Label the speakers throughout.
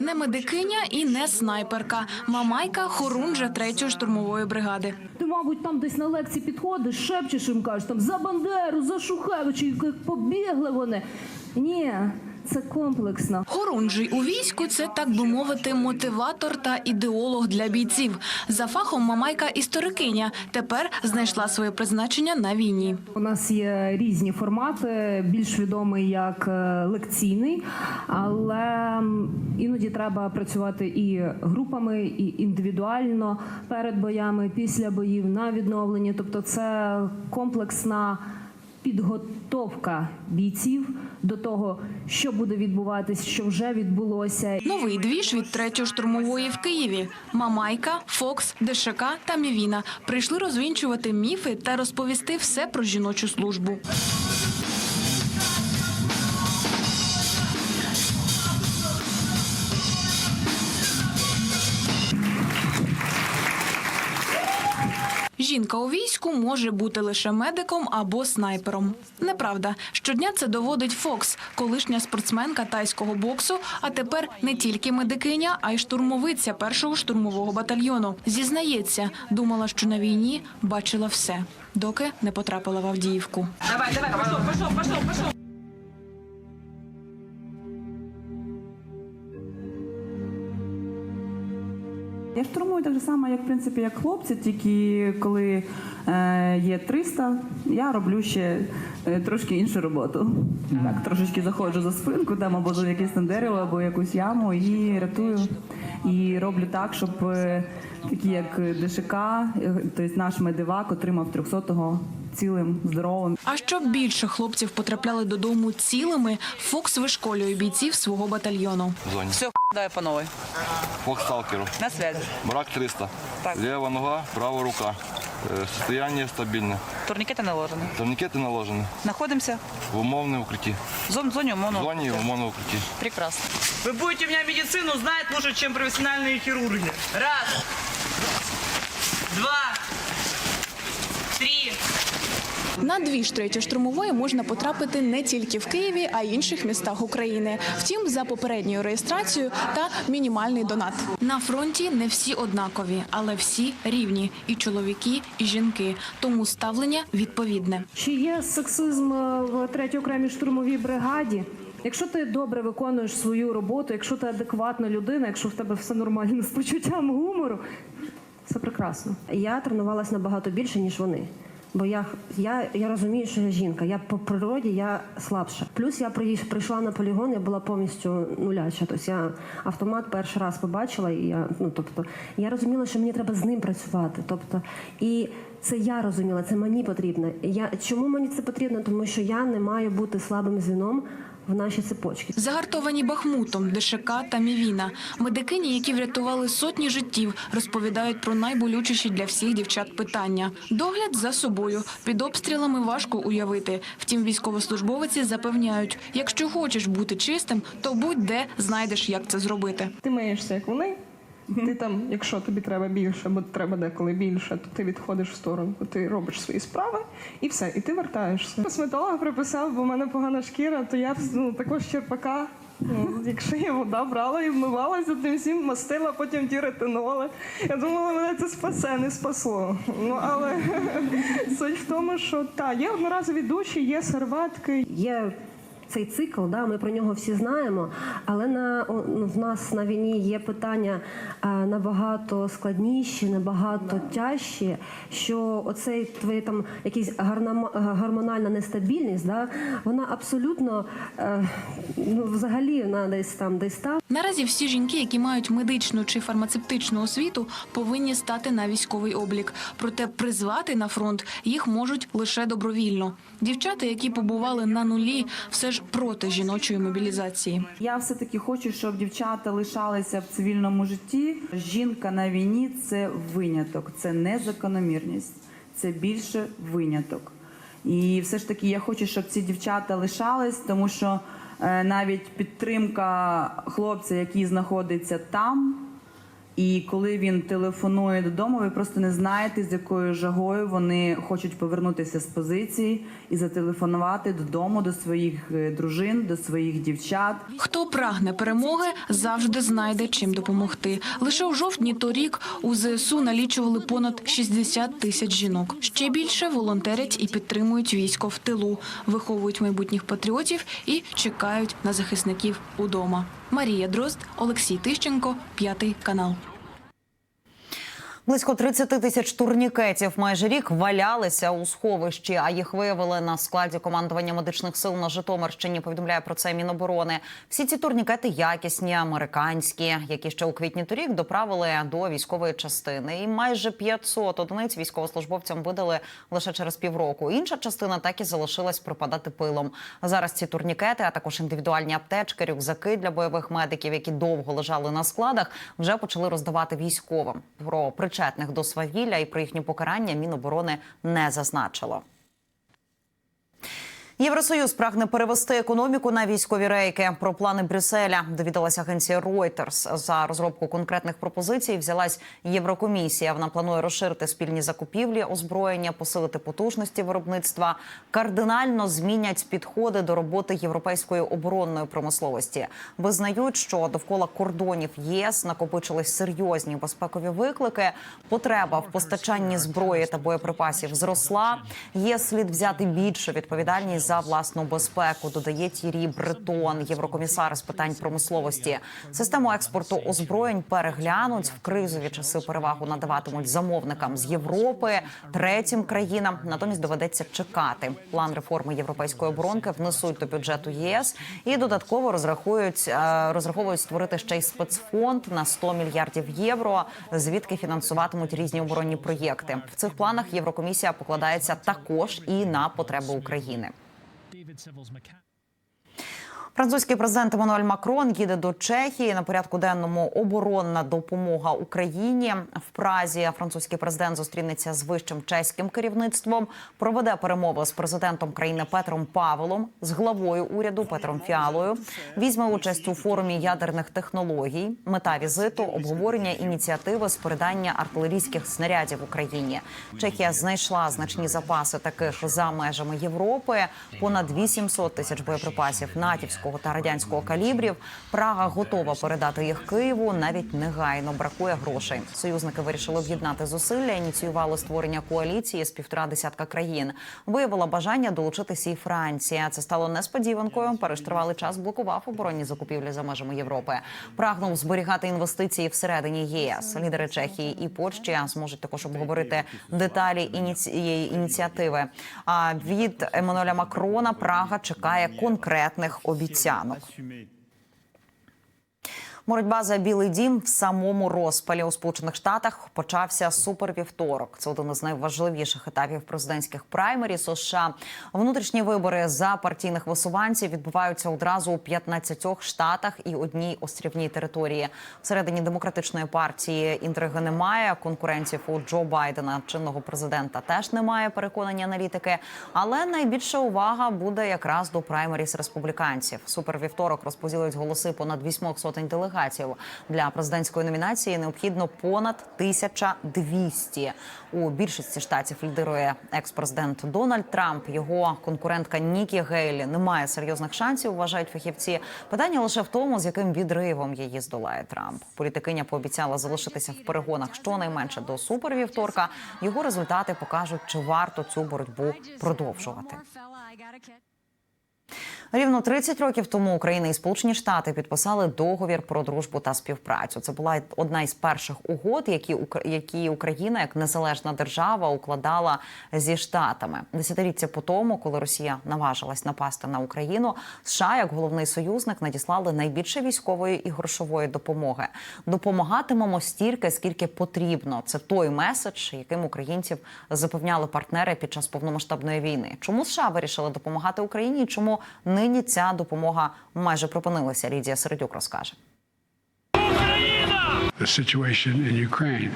Speaker 1: Не медикиня і не снайперка. Мамайка хорунжа третьої штурмової бригади.
Speaker 2: Ти, мабуть, там десь на лекції підходиш, шепчеш їм кажеш там за Бандеру, за Шухевича, як побігли вони. Ні, це комплексно.
Speaker 1: Хорунжий у війську це так би мовити мотиватор та ідеолог для бійців. За фахом мамайка історикиня. Тепер знайшла своє призначення на війні.
Speaker 2: У нас є різні формати, більш відомий як е, лекційний, але іноді треба працювати і групами, і індивідуально перед боями, після боїв, на відновленні. Тобто, це комплексна підготовка бійців до того, що буде відбуватись, що вже відбулося.
Speaker 1: Новий двіж від третьої штурмової в Києві. Мамайка, Фокс, ДШК та Мівіна прийшли розвінчувати міфи та розповісти все про жіночу службу. Жінка у війську може бути лише медиком або снайпером. Неправда, щодня це доводить Фокс, колишня спортсменка тайського боксу, а тепер не тільки медикиня, а й штурмовиця першого штурмового батальйону. Зізнається, думала, що на війні бачила все, доки не потрапила в Авдіївку.
Speaker 3: Давай, давай, пішов, пішов, пішов.
Speaker 4: Я штурмую так же само, як в принципі, як хлопці, тільки коли е, є 300, я роблю ще е, трошки іншу роботу. Так, трошечки заходжу за спинку, там або за якесь там дерево, або якусь яму і рятую. І роблю так, щоб е, такі як ДШК, е, тобто наш медивак отримав 300-го цілим, здоровим.
Speaker 1: А щоб більше хлопців потрапляли додому цілими, Фокс вишколює бійців свого батальйону.
Speaker 5: в зоне.
Speaker 3: Все, давай по новой.
Speaker 5: Фокс сталкеру.
Speaker 3: На связи.
Speaker 5: Брак 300.
Speaker 3: Так.
Speaker 5: Лева нога, правая рука. Э, Состояние стабильное.
Speaker 3: Турникеты наложены.
Speaker 5: Турникеты наложены.
Speaker 3: Находимся
Speaker 5: В умовном укрытии.
Speaker 3: в зон- зоне
Speaker 5: В
Speaker 3: ОМОНа.
Speaker 5: зоне и умовном укрытии.
Speaker 3: Прекрасно.
Speaker 6: Вы будете у меня медицину знать лучше, чем профессиональные хирурги. Раз, два, три.
Speaker 1: На дві ж третьої штурмової можна потрапити не тільки в Києві, а й інших містах України. Втім, за попередньою реєстрацією та мінімальний донат. На фронті не всі однакові, але всі рівні і чоловіки, і жінки. Тому ставлення відповідне.
Speaker 2: Чи є сексизм е, в третій окремій штурмовій бригаді? Якщо ти добре виконуєш свою роботу, якщо ти адекватна людина, якщо в тебе все нормально з почуттям гумору, все прекрасно.
Speaker 7: Я тренувалася набагато більше, ніж вони. Бо я, я, я розумію, що я жінка. Я по природі я слабша. Плюс я прийшла на полігон, я була повністю нуляча. Тобто я автомат перший раз побачила, і я ну тобто я розуміла, що мені треба з ним працювати. Тобто, і це я розуміла, це мені потрібно. Я чому мені це потрібно? Тому що я не маю бути слабим звіном в наші цепочки.
Speaker 1: Загартовані Бахмутом, ДШК та Мівіна. Медикині, які врятували сотні життів, розповідають про найболючіші для всіх дівчат питання. Догляд за собою. Під обстрілами важко уявити. Втім, військовослужбовиці запевняють, якщо хочеш бути чистим, то будь-де знайдеш, як це зробити.
Speaker 8: Ти маєшся як вони. Ти там, якщо тобі треба більше, бо треба деколи більше, то ти відходиш в сторону, ти робиш свої справи і все, і ти вертаєшся. Косметолог приписав, бо в мене погана шкіра, то я ну, також черпака. Ну, якщо я вода брала і вмивалася тим всім, мастила, потім ті ретиноли. Я думала, мене це спасе, не спасло. Ну але суть в тому, що так, є одноразові душі, є серветки,
Speaker 7: Є цей цикл, да, ми про нього всі знаємо, але на ну, в нас на війні є питання набагато складніші, набагато тяжчі. Що оцей твоє там якийсь гарнома- гормональна нестабільність, да, вона абсолютно е, ну, взагалі вона десь там, десь там.
Speaker 1: Наразі всі жінки, які мають медичну чи фармацевтичну освіту, повинні стати на військовий облік. Проте призвати на фронт їх можуть лише добровільно. Дівчата, які побували на нулі, все ж проти жіночої мобілізації.
Speaker 4: Я все-таки хочу, щоб дівчата лишалися в цивільному житті. Жінка на війні це виняток, це не закономірність, це більше виняток. І все ж таки я хочу, щоб ці дівчата лишались, тому що е, навіть підтримка хлопця, який знаходиться там, І коли він телефонує додому, ви просто не знаєте, з якою жагою вони хочуть повернутися з позиції і зателефонувати додому до своїх е, дружин, до своїх дівчат.
Speaker 1: Хто прагне перемоги, завжди знайде чим допомогти. Лише у жовтні торік у ЗСУ налічували понад 60 тисяч жінок. Ще більше волонтерять і підтримують військо в тилу, виховують майбутніх патріотів і чекають на захисників удома. Марія Дрозд, Олексій Тищенко, п'ятий канал.
Speaker 9: Близько 30 тисяч турнікетів майже рік валялися у сховищі, а їх виявили на складі командування медичних сил на Житомирщині. Повідомляє про це Міноборони. Всі ці турнікети якісні, американські, які ще у квітні торік доправили до військової частини. І майже 500 одиниць військовослужбовцям видали лише через півроку. Інша частина так і залишилась пропадати пилом. Зараз ці турнікети, а також індивідуальні аптечки, рюкзаки для бойових медиків, які довго лежали на складах, вже почали роздавати військовим. Про причетних до свавілля і про їхнє покарання Міноборони не зазначило. Євросоюз прагне перевести економіку на військові рейки. Про плани Брюсселя довідалася агенція Reuters. За розробку конкретних пропозицій взялась Єврокомісія. Вона планує розширити спільні закупівлі, озброєння, посилити потужності виробництва, кардинально змінять підходи до роботи європейської оборонної промисловості. Визнають, що довкола кордонів ЄС накопичились серйозні безпекові виклики. Потреба в постачанні зброї та боєприпасів зросла. ЄС слід взяти більше відповідальність за власну безпеку. Додає Тірі Бретон, єврокомісар з питань промисловості. Систему експорту озброєнь переглянуть в кризові часи. Перевагу надаватимуть замовникам з Європи, третім країнам. Натомість доведеться чекати. План реформи європейської оборонки внесуть до бюджету ЄС і додатково розрахують е, розраховують створити ще й спецфонд на 100 мільярдів євро, звідки фінансуватимуть різні оборонні проєкти. В цих планах Єврокомісія покладається також і на потреби України. David Civil's mechanic Французький президент Еммануель Макрон їде до Чехії на порядку денному оборонна допомога Україні. В Празі французький президент зустрінеться з вищим чеським керівництвом, проведе перемови з президентом країни Петром Павелом, з главою уряду Петром Фіалою. Візьме участь у форумі ядерних технологій. Мета візиту обговорення ініціативи з передання артилерійських снарядів Україні. Чехія знайшла значні запаси таких за межами Європи. Понад 800 тисяч боєприпасів натівського та радянського калібрів. Прага готова передати їх Києву навіть негайно. Бракує грошей. Союзники вирішили об'єднати зусилля. Ініціювали створення коаліції з півтора десятка країн. Виявила бажання долучитися і Франція. Це стало несподіванкою. Париж тривалий час блокував оборонні закупівлі за межами Європи. Прагнув зберігати інвестиції всередині єС. Лідери Чехії і Польщі зможуть також обговорити деталі ініці- цієї ініціативи. А від Еммануеля Макрона Прага чекає конкретних обіцянок обіцянок. Боротьба за білий дім в самому розпалі у Сполучених Штатах почався супервівторок. Це один із найважливіших етапів президентських праймері США. Внутрішні вибори за партійних висуванців відбуваються одразу у 15 штатах і одній острівній території. Всередині демократичної партії інтриги немає. Конкурентів у Джо Байдена, чинного президента, теж немає. Переконані аналітики. Але найбільша увага буде якраз до праймеріс республіканців. Супервівторок розподілить голоси понад вісьмох сотень делегатів. Для президентської номінації необхідно понад 1200. У більшості штатів лідирує екс-президент Дональд Трамп. Його конкурентка Нікі Гейлі не має серйозних шансів. Вважають фахівці. Питання лише в тому, з яким відривом її здолає Трамп. Політикиня пообіцяла залишитися в перегонах щонайменше до супервівторка. Його результати покажуть, чи варто цю боротьбу продовжувати. Рівно 30 років тому Україна і Сполучені Штати підписали договір про дружбу та співпрацю. Це була одна із перших угод, які які Україна як незалежна держава укладала зі штатами. Десятиліття по тому, коли Росія наважилась напасти на Україну, США як головний союзник надіслали найбільше військової і грошової допомоги. Допомагатимемо стільки, скільки потрібно. Це той меседж, яким українців запевняли партнери під час повномасштабної війни. Чому США вирішили допомагати Україні? Чому нині ця допомога майже припинилася? Лідія Середюк розкаже.
Speaker 10: the situation in Ukraine.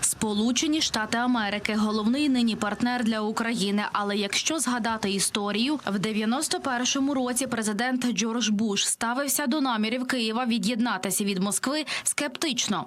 Speaker 11: Сполучені Штати Америки головний нині партнер для України. Але якщо згадати історію, в 91-му році президент Джордж Буш ставився до намірів Києва від'єднатися від Москви скептично.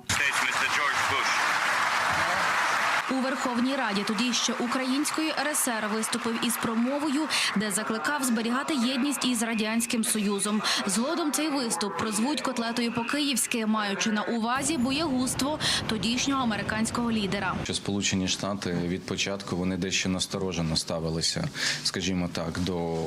Speaker 11: У Верховній Раді тоді ще української РСР виступив із промовою, де закликав зберігати єдність із радянським союзом. Згодом цей виступ прозвуть котлетою по-київськи, маючи на увазі боєгузтво тодішнього американського лідера.
Speaker 12: Що Сполучені Штати від початку вони дещо насторожено ставилися, скажімо так, до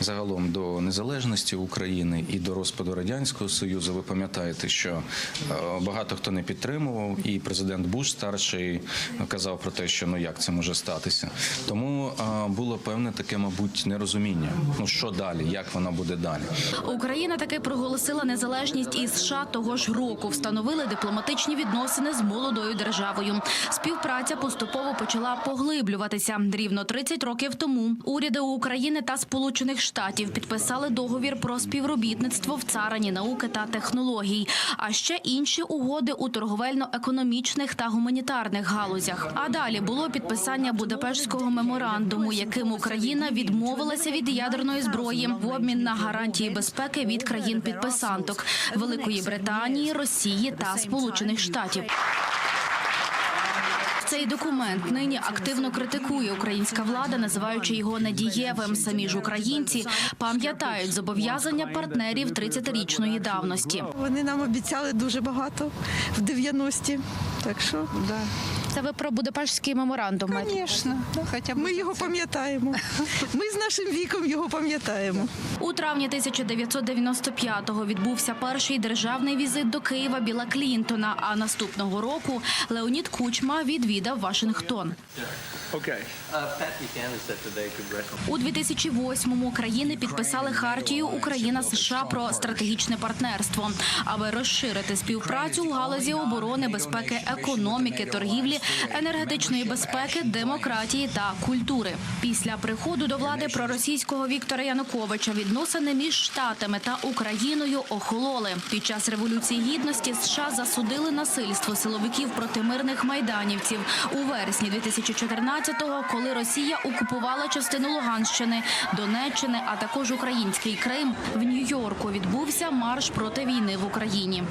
Speaker 12: загалом до незалежності України і до розпаду радянського союзу. Ви пам'ятаєте, що е, багато хто не підтримував, і президент Буш старший казав про те, що ну як це може статися. Тому е, було певне таке, мабуть, нерозуміння. Ну що далі, як вона буде далі.
Speaker 11: Україна таки проголосила незалежність із США того ж року. Встановили дипломатичні відносини з молодою державою. Співпраця поступово почала поглиблюватися. Рівно 30 років тому уряди України та Сполучених Штатів підписали договір про співробітництво в царині науки та технологій, а ще інші угоди у торговельно-економічних та гуманітарних галузях. А далі було підписання Будапештського меморандуму, яким Україна відмовилася від ядерної зброї в обмін на гарантії безпеки від країн-підписанток Великої Британії, Росії та Сполучених Штатів. Цей документ нині активно критикує українська влада, називаючи його недієвим. Самі ж українці пам'ятають зобов'язання партнерів 30-річної давності.
Speaker 8: Вони нам обіцяли дуже багато в 90-ті. Так що, да.
Speaker 11: Це ви про Будапештський меморандум.
Speaker 8: Звісно, хоча б ми його пам'ятаємо. Ми з нашим віком його пам'ятаємо.
Speaker 11: У травні 1995-го відбувся перший державний візит до Києва Біла Клінтона. А наступного року Леонід Кучма відвідав Вашингтон. У 2008-му країни підписали хартію Україна США про стратегічне партнерство, аби розширити співпрацю у галузі оборони, безпеки, економіки, торгівлі, енергетичної безпеки, демократії та культури. Після приходу до влади проросійського Віктора Януковича відносини між штатами та Україною охололи. Під час революції гідності США засудили насильство силовиків проти мирних майданівців у вересні 2014-го, коли Росія окупувала частину Луганщини, Донеччини, а також український Крим. В Нью-Йорку відбувся марш проти війни в Україні.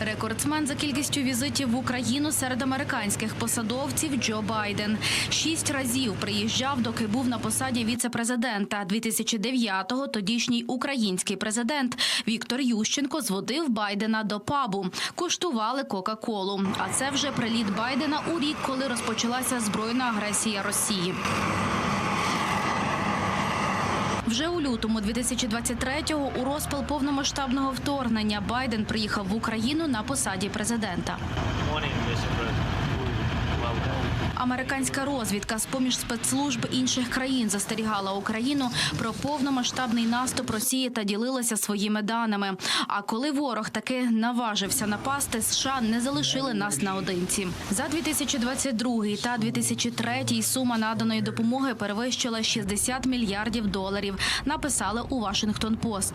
Speaker 11: Рекордсмен за кількістю візитів в Україну серед американських посадовців Джо Байден шість разів приїжджав, доки був на посаді віце-президента. 2009-го тодішній український президент Віктор Ющенко зводив Байдена до пабу. Коштували Кока-Колу. А це вже приліт Байдена у рік, коли розпочалася збройна агресія Росії. Вже у лютому 2023-го у розпал повномасштабного вторгнення Байден приїхав в Україну на посаді президента. Американська розвідка з поміж спецслужб інших країн застерігала Україну про повномасштабний наступ Росії та ділилася своїми даними. А коли ворог таки наважився напасти, США не залишили нас наодинці. За 2022 та 2003 сума наданої допомоги перевищила 60 мільярдів доларів. Написали у Вашингтон Пост.